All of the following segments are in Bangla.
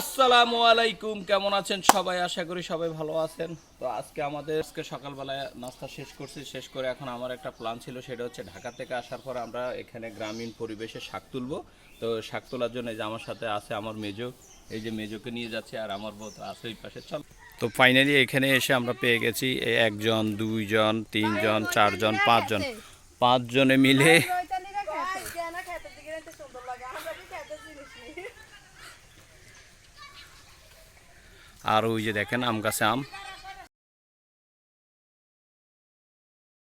আসসালামু আলাইকুম কেমন আছেন সবাই? আশা করি সবাই ভালো আছেন। তো আজকে আমাদের আজকে সকালবেলায় নাস্তা শেষ করছি। শেষ করে এখন আমার একটা প্ল্যান ছিল সেটা হচ্ছে ঢাকা থেকে আসার পর আমরা এখানে গ্রামীণ পরিবেশে শাক তুলবো। তো শাক তোলার জন্য যে আমার সাথে আছে আমার মেজো এই যে মেজোকে নিয়ে যাচ্ছে আর আমার বউ তো আছে ওই পাশে। চল। তো ফাইনালি এখানে এসে আমরা পেয়ে গেছি এই একজন দুইজন তিনজন চারজন পাঁচজন। পাঁচজনে মিলে আর ওই যে দেখেন আম গাছে আম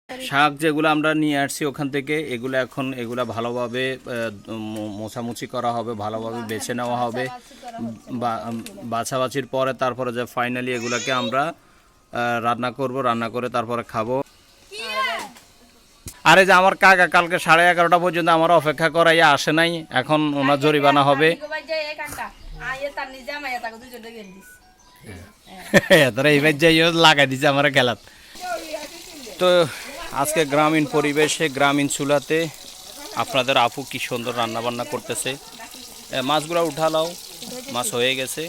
শাক যেগুলো আমরা নিয়ে আসছি ওখান থেকে এগুলো এখন এগুলো ভালোভাবে মোছামুছি করা হবে ভালোভাবে বেছে নেওয়া হবে বাছাবাছির পরে তারপরে যে ফাইনালি এগুলোকে আমরা রান্না করব রান্না করে তারপরে খাব আরে যে আমার কাকা কালকে সাড়ে এগারোটা পর্যন্ত আমার অপেক্ষা করাই আসে নাই এখন ওনার জরিমানা হবে তোরা এইবার যাই লাগাই দিছে আমার খেলাত তো আজকে গ্রামীণ পরিবেশে, গ্রামীণ চুলাতে আপনাদের আপু কি সুন্দর রান্না বান্না করতেছে মাছগুলো উঠালাও, মাছ হয়ে গেছে।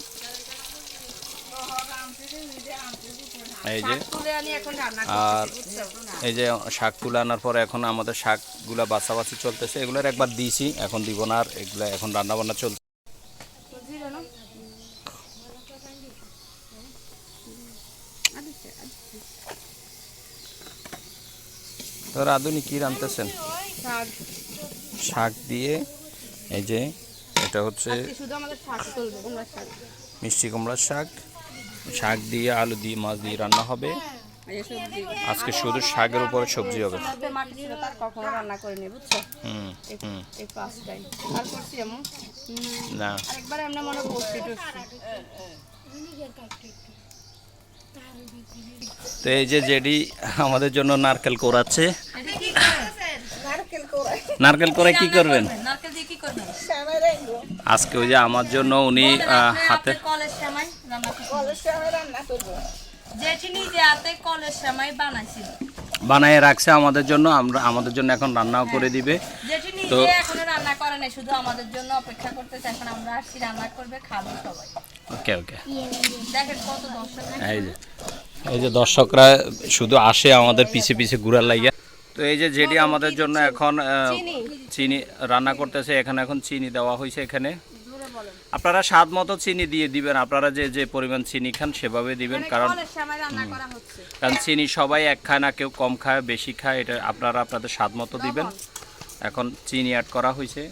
এই যে, আর এই যে শাক তুলে আনার পরে এখন আমাদের শাকগুলা বাছাবাছি চলতেছে। এগুলোর একবার দিয়েছি এখন দিব না আর এগুলো এখন রান্না বান্না চলছে তো রাধুনি কি রাঁধতেছেন? শাক দিয়ে এই যে এটা হচ্ছে মিষ্টি কুমড়ার শাক। শাক দিয়ে আলু দিয়ে মাছ দিয়ে রান্না হবে। আজকে শুধু শাকের উপরে সবজি হবে। না আরেকবার এমনি মনে করছি টুসছি তো এই যে জেডি আমাদের জন্য নারকেল কোরাচ্ছে নারকেল করে কি করবেন? নারকেল দিয়ে কি করবেন আজকে ওই যে আমার জন্য উনি হাতে কলের বানাইছিল। বানায় রাখছে আমাদের জন্য। আমরা আমাদের জন্য এখন রান্নাও করে দিবে। তো- এখনও রান্না করে নাই শুধু আমাদের জন্য অপেক্ষা করতেছে। এখন আমরা আসছি রান্না করবে খাব সবাই। ওকে ওকে। দেখেন কত দর্শক এই যে এই যে দর্শকরা শুধু আসে আমাদের পিছে পিছে ঘুরার লাগিয়া। তো এই যে যেটি আমাদের জন্য এখন চিনি। রান্না করতেছে। এখানে এখন চিনি দেওয়া হয়েছে এখানে। আপনারা স্বাদ মতো চিনি দিয়ে দিবেন আপনারা যে যে পরিমাণ চিনি খান সেভাবে দিবেন কারণ কলের সেমাই রান্না করা হচ্ছে। কারণ চিনি সবাই এক খায় না কেউ কম খায় বেশি খায় এটা আপনারা আপনাদের স্বাদ মতো দিবেন। এখন চিনি অ্যাড করা হয়েছে।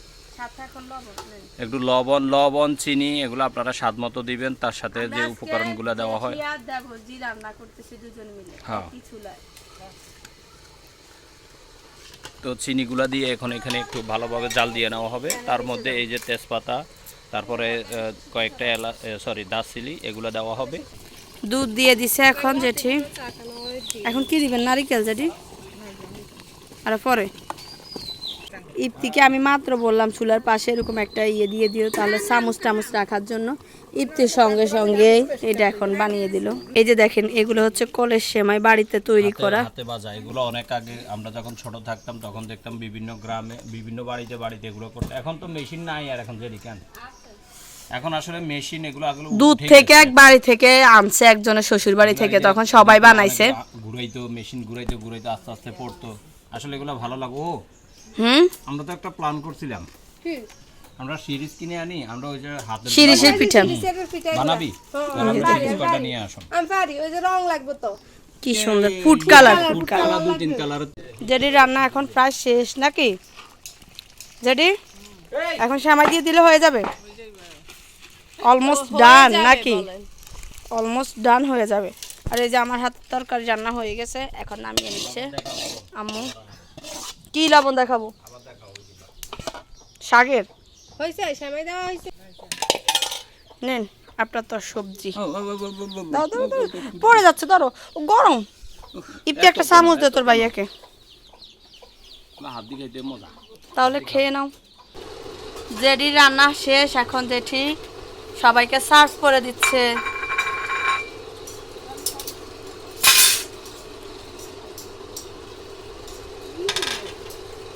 একটু লবণ লবণ চিনি এগুলো আপনারা স্বাদ মতো দিবেন তার সাথে যে উপকরণগুলো দেওয়া হয়। হ্যাঁ। তো চিনিগুলা দিয়ে এখন এখানে একটু ভালোভাবে জাল দিয়ে নেওয়া হবে। তার মধ্যে এই যে তেজপাতা তারপরে কয়েকটা এলা সরি দাসিলি, এগুলো দেওয়া হবে। দুধ দিয়ে দিছে এখন জেঠি। এখন কি দিবেন? নারিকেল জেঠি? আর পরে। ইপ্তিকে আমি মাত্র বললাম চুলার পাশে এরকম একটা ইয়ে দিয়ে দিও তাহলে চামচ টামচ রাখার জন্য। ইপ্তির সঙ্গে সঙ্গে এটা এখন বানিয়ে দিল। এই যে দেখেন এগুলো হচ্ছে কলের সেমাই বাড়িতে তৈরি করা। হাতে বাজা এগুলো অনেক আগে আমরা যখন ছোট থাকতাম তখন দেখতাম বিভিন্ন গ্রামে বিভিন্ন বাড়িতে বাড়িতে এগুলো করতে। এখন তো মেশিন নাই আর এখন এখন আসলে মেশিন এগুলো দুধ থেকে এক বাড়ি থেকে আনছে একজনের শ্বশুর বাড়ি থেকে তখন সবাই বানাইছে। ঘুরাইতো মেশিন ঘুরাইতো ঘুরাইতো আস্তে আস্তে পড়তো। আসলে এগুলো ভালো লাগো হুম? আমরা তো একটা প্ল্যান করছিলাম। আমরা সিরিজ কিনে আনি আমরা ওই যে হাতে শিরিষের পিঠা। বানাবি? বানাবি? নিয়ে আসো। আমি পারি ওই যে রং লাগবে তো। কি সুন্দর। ফুড কালার ফুড কালার দুই তিন কালার যেটি রান্না এখন প্রায় শেষ নাকি? যেটি এখন সামাই দিয়ে দিলে হয়ে যাবে? অলমোস্ট ডান নাকি? অলমোস্ট ডান হয়ে যাবে। আর এই যে আমার হাত তরকারি রান্না হয়ে গেছে এখন নামিয়ে নিচ্ছে আম্মু। কি লবণ দেখাবো? শাকের? হয়েছে সময় দেওয়া হয়েছে। নেন আপনার তো সবজি। দাও দাও দাও পড়ে যাচ্ছে ধরো গরম। ইপটি একটা চামচ দে তোর ভাইয়াকে। হাত দিয়ে খাইতে মজা। তাহলে খেয়ে নাও। জেডি রান্না শেষ এখন জেঠি সবাইকে সার্চ করে দিচ্ছে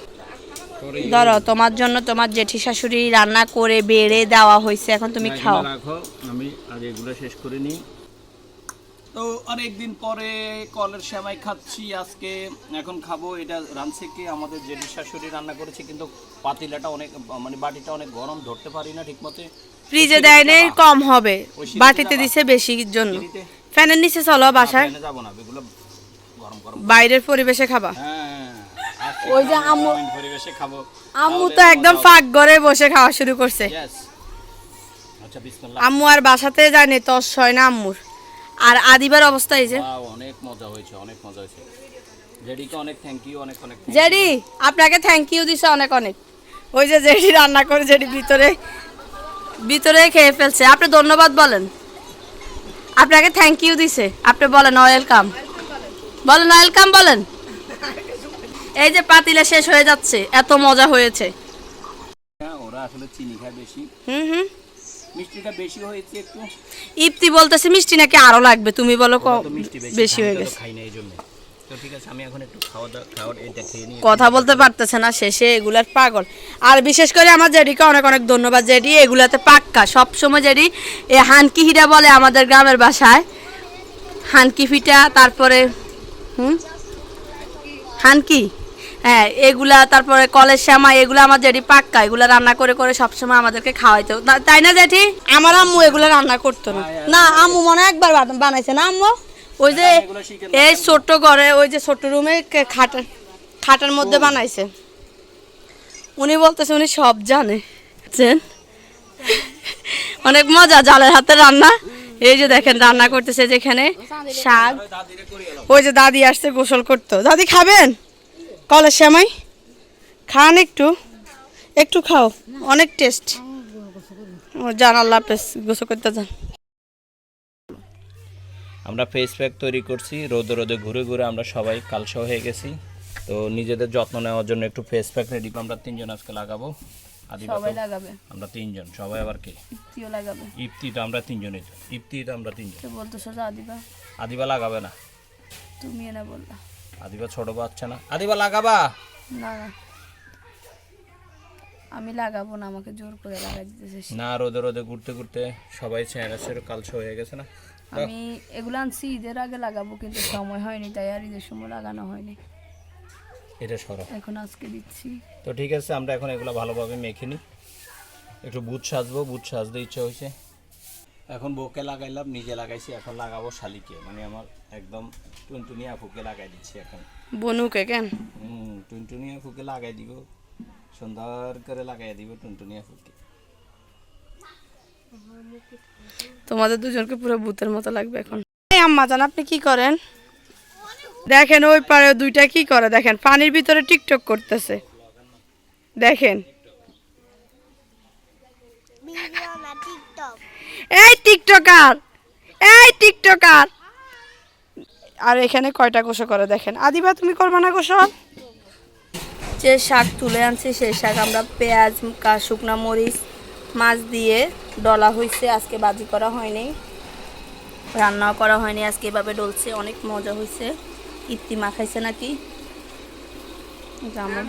তো তারপরে ইয়ে ধরো তোমার জন্য তোমার জেঠি শাশুড়ি রান্না করে বেড়ে দেওয়া হয়েছে এখন তুমি খাও। রাখো আমি আজ এগুলো শেষ করে নিই। তো অনেকদিন পরে কলের সেমাই খাচ্ছি আজকে এখন খাব। এটা রাঁধছে কি? আমাদের জেঠি শাশুড়ি রান্না করেছে কিন্তু পাতিলাটা অনেক মানে বাটিটা অনেক গরম ধরতে পারি না ঠিক মতো ফ্রিজে দেয় নেই কম হবে। বাটিতে দিছে বেশি জন্য। ফ্যানের নিচে চলো বাসায়। যাব না এগুলো গরম গরম। বাইরের পরিবেশে খাবা। হ্যাঁ ওই যে আম্মু- পরিবেশে খাব। আম্মু তো একদম ফাঁক ঘরে বসে খাওয়া শুরু করছে. আচ্ছা আম্মু আর বাসাতে যায়নি তস হয় না আম্মুর। আর আদিবার অবস্থা এই যে। অনেক মজা হয়েছে অনেক মজা হয়েছে। জেডিকে অনেক থ্যাংক ইউ অনেক অনেক জেডি আপনাকে থ্যাংক ইউ দিছে অনেক অনেক। ওই যে জেডি রান্না করে জেডি ভিতরে ভিতরে খেয়ে ফেলছে। আপনি ধন্যবাদ বলেন। আপনাকে থ্যাংক ইউ দিছে। আপনি বলেন ওয়েলকাম বলেন ওয়েলকাম বলেন। এই যে পাতিলা শেষ হয়ে যাচ্ছে এত মজা হয়েছে। হ্যাঁ ওরা আসলে চিনি খায় বেশি। হুম হুম। মিষ্টিটা বেশি হয়েছে একটু। ইপ্তি বলতেছে মিষ্টি নাকি আরও লাগবে? তুমি বলো বেশি হয়ে গেছে। খাই না এই জন্য। তো ঠিক আছে আমি এখন একটু খাওয়া দাওয়া খাওয়ার এটা খেয়ে নিই কথা বলতে পারতেছে না শেষে এগুলার পাগল। আর বিশেষ করে আমার জেডিকে অনেক অনেক ধন্যবাদ। জেডি এগুলাতে পাক্কা। সব সময় জেডি এ হানকি হিটা বলে আমাদের গ্রামের বাসায়। হানকি ফিটা তারপরে হুম? হানকি? হ্যাঁ এগুলা তারপরে কলের শ্যামা এগুলো আমার জেডি পাক্কা এগুলো রান্না করে করে সবসময় আমাদেরকে খাওয়াইতো। তা- তাই না জেঠি? আমার আম্মু এগুলো রান্না করতো না। না আম্মু মনে হয় একবার বানাইছে না আম্মু? ওই যে এই ছোট্ট ঘরে ওই যে ছোট্ট রুমে খাটার খাটার মধ্যে বানাইছে। উনি বলতেছে উনি সব জানে? অনেক মজা জালের হাতে রান্না। এই যে দেখেন রান্না করতেছে যেখানে শাক। দাদিরে করে এলাম ওই যে দাদি আসছে গোসল করতো। দাদি খাবেন? কলের সময় খান একটু একটু খাও অনেক টেস্ট ও জান আল্লাহ হাফেজ গোসল করতে যান। আমরা ফেস প্যাক তৈরি করছি রোদে রোদে ঘুরে ঘুরে আমরা সবাই কালসা হয়ে গেছি। তো নিজেদের যত্ন নেওয়ার জন্য একটু ফেস প্যাক রেডি আমরা তিনজন আজকে লাগাবো। আদিবা লাগাবে। আমরা তিনজন সবাই আবার কে? তুইও লাগাবে। ইফতি তো আমরা তিনজনই তো। ইফতি তো আমরা তিনজন। তো বলতেছো দাদিবা আদিবা? লাগাবে না। তুমি এনে বললা। আদিবা ছোট বাচ্চা না। আদিবা লাগাবা? না আমি লাগাবো না আমাকে জোর করে লাগাই দিতেছে না রোদে রোদে ঘুরতে ঘুরতে সবাই চেহারা কালসা হয়ে গেছে না। আমি এগুলো আনছি ঈদের আগে লাগাবো কিন্তু সময় হয়নি তাই আর ঈদের সময় লাগানো হয়নি। এটা সরো। এখন আজকে দিচ্ছি। তো ঠিক আছে আমরা এখন এগুলো ভালোভাবে মেখে নিই। একটু বুট সাজবো বুট সাজতে ইচ্ছা হয়েছে। এখন বউকে লাগাইলাম নিজে লাগাইছি এখন লাগাবো শালিকে। মানে আমার একদম টুনটুনি আফুকে লাগাই দিচ্ছি এখন। বনুকে কেন? হুম টুনটুনি আফুকে লাগাই দিব সুন্দর করে লাগাই দিব টুনটুনি আফুকে তোমাদের দুজনকে পুরো ভূতের মতো লাগবে এখন। এই আম্মা জান আপনি কি করেন? দেখেন ওই পারে দুইটা কি করে? দেখেন পানির ভিতরে টিকটক করতেছে। দেখেন। এই টিকটকার এই টিকটকার। আর এখানে কয়টা গোসল করে দেখেন। আদিবা, তুমি করবে না গোসল? যে শাক তুলে আনছি, সেই শাক আমরা পেঁয়াজ, কা- শুকনা মরিচ, মাছ দিয়ে ডলা হয়েছে আজকে বাজি করা হয়নি। রান্নাও করা হয়নি, আজকে এভাবে ডলছে, অনেক মজা হয়েছে ইত্তি মাখাইছে নাকি? আমার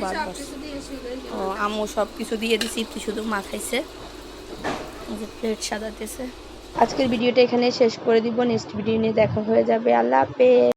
ও, আম্মু সব কিছু দিয়ে দিছি, ইত্তি শুধু মাখাইছে আজকের ভিডিওটা এখানে শেষ করে দিব। নেক্সট ভিডিও নিয়ে দেখা হয়ে যাবে। আল্লাহ হাফেজ।